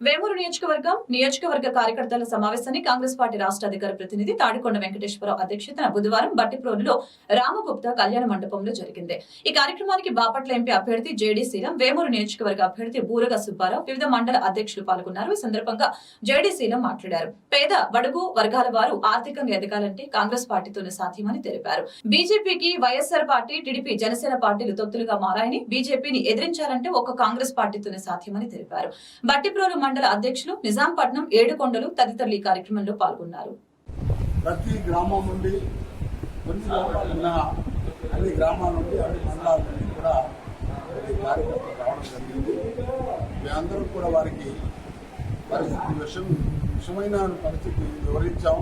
వేమూరు నియోజకవర్గం నియోజకవర్గ కార్యకర్తల సమావేశాన్ని కాంగ్రెస్ పార్టీ రాష్ట్ర అధికార ప్రతినిధి తాడికొండ వెంకటేశ్వరరావు అధ్యక్షతన బుధవారం బట్టిప్రోలులో రామగుప్త కళ్యాణ మండపంలో జరిగింది. ఈ కార్యక్రమానికి బాపట్ల ఎంపీ అభ్యర్థి జేడీశీలం వేమూరు నియోజకవర్గ అభ్యర్థి బూరగ సుబ్బారావు వివిధ మండల అధ్యక్షులు పాల్గొన్నారు. ఈ సందర్భంగా జేడీశీలం మాట్లాడారు. పేద బడుగు వర్గాల వారు ఆర్థికంగా ఎదగాలంటే కాంగ్రెస్ పార్టీతోనే సాధ్యమని తెలిపారు. బీజేపీకి వైఎస్ఆర్ పార్టీ టీడీపీ జనసేన పార్టీలు తొత్తులుగా మారాయని బీజేపీని ఎదిరించాలంటే ఒక కాంగ్రెస్ పార్టీతోనే సాధ్యమని తెలిపారు. బట్టిప్రోలు మండల అధ్యక్షులు నిజాంపట్నం ఏడుకొండలు తదితరులు ఈ కార్యక్రమంలో పాల్గొన్నారు. ప్రతి గ్రామం నుండి కొన్ని ఉన్న అన్ని గ్రామాల నుండి అన్ని మండలాల నుండి కూడా కార్యకర్తలు రావడం జరిగింది. మేమందరం కూడా వారికి పరిస్థితి విషయం విషమైన పరిస్థితి వివరించాం.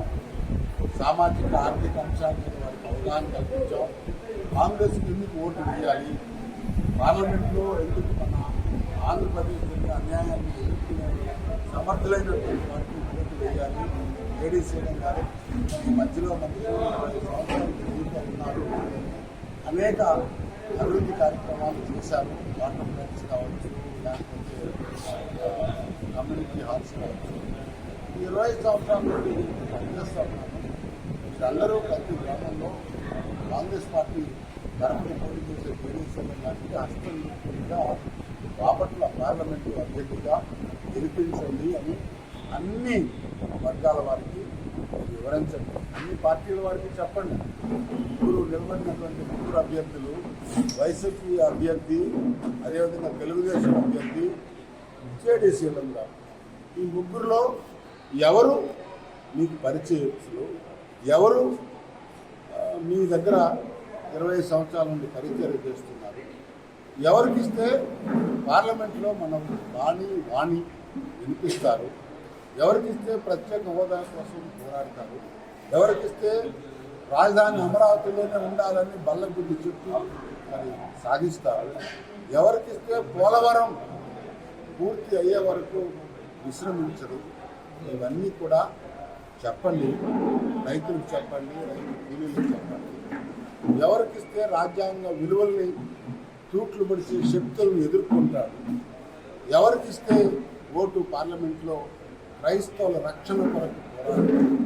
సామాజిక ఆర్థిక అంశాల మీద వారికి అవగాహన కల్పించాం. కాంగ్రెస్ ఎందుకు ఓటు వేయాలి? పార్లమెంట్లో ఎందుకు మన ఆంధ్రప్రదేశ్ జరిగిన అన్యాయాన్ని ఎదుర్కొనే సమర్థులైనటువంటి వారికి ఓటు వేయాలి ఏడీ చేయడం గారు ఈ మధ్యలో సంవత్సరాలు ఉన్నారు అనేక అభివృద్ధి కార్యక్రమాలు చేశారు. వాటర్ ప్లాంట్స్ కావచ్చు లేకపోతే కమ్యూనిటీ హాల్స్ కావచ్చు. ఈ ఇరవై సంవత్సరాల నుండి పనిచేస్తూ ఉన్నాను మీరందరూ ప్రతి గ్రామంలో కాంగ్రెస్ పార్టీ తరఫున పోటీ చేసే జేడీసీ గారికి హస్తంగా బాపట్ల పార్లమెంటు అభ్యర్థిగా గెలిపించండి అని అన్ని వర్గాల వారికి వివరించండి. అన్ని పార్టీల వారికి చెప్పండి. ముగ్గురు నిలబడినటువంటి ముగ్గురు అభ్యర్థులు వైసీపీ అభ్యర్థి అదేవిధంగా తెలుగుదేశం అభ్యర్థి జేడీసీలం ఈ ముగ్గురులో ఎవరు మీకు పరిచయస్తులు ఎవరు మీ దగ్గర ఇరవై సంవత్సరాల నుండి పరిచయం చేస్తున్నారు? ఎవరికి ఇస్తే పార్లమెంట్లో మనం వాణి వాణి వినిపిస్తారు. ఎవరికి ఇస్తే ప్రత్యేక హోదా కోసం పోరాడతారు. ఎవరికి ఇస్తే రాజధాని అమరావతిలోనే ఉండాలని బల్లగుద్ది చెప్పి మరి సాధిస్తారు ఎవరికి ఇస్తే పోలవరం పూర్తి అయ్యే వరకు విశ్రమించరు. ఇవన్నీ కూడా చెప్పండి. రైతులకు చెప్పండి రైతు కూలీలకు చెప్పండి. ఎవరికిస్తే రాజ్యాంగ విలువల్ని తూట్లు పడిచే శక్తులను ఎదుర్కొంటాడు ఎవరికిస్తే ఓటు పార్లమెంట్లో క్రైస్తవుల రక్షణ కొరకు పోరాడతాడు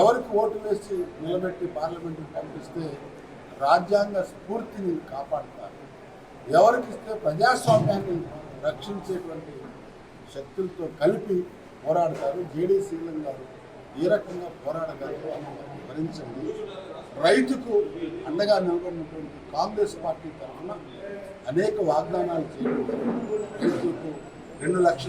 ఎవరికి ఓటు వేసి నిలబెట్టి పార్లమెంట్కి పంపిస్తే రాజ్యాంగ స్ఫూర్తిని కాపాడుతారు. ఎవరికిస్తే ప్రజాస్వామ్యాన్ని రక్షించేటువంటి శక్తులతో కలిపి పోరాడతారు. జేడీ శ్రీలం గారు ఏ రకంగా పోరాడగలరో అని వివరించండి రైతుకు అండగా నిలబడినటువంటి కాంగ్రెస్ పార్టీ తరఫున అనేక వాగ్దానాలు చేయడం రైతుకు రైతులకు రెండు లక్షల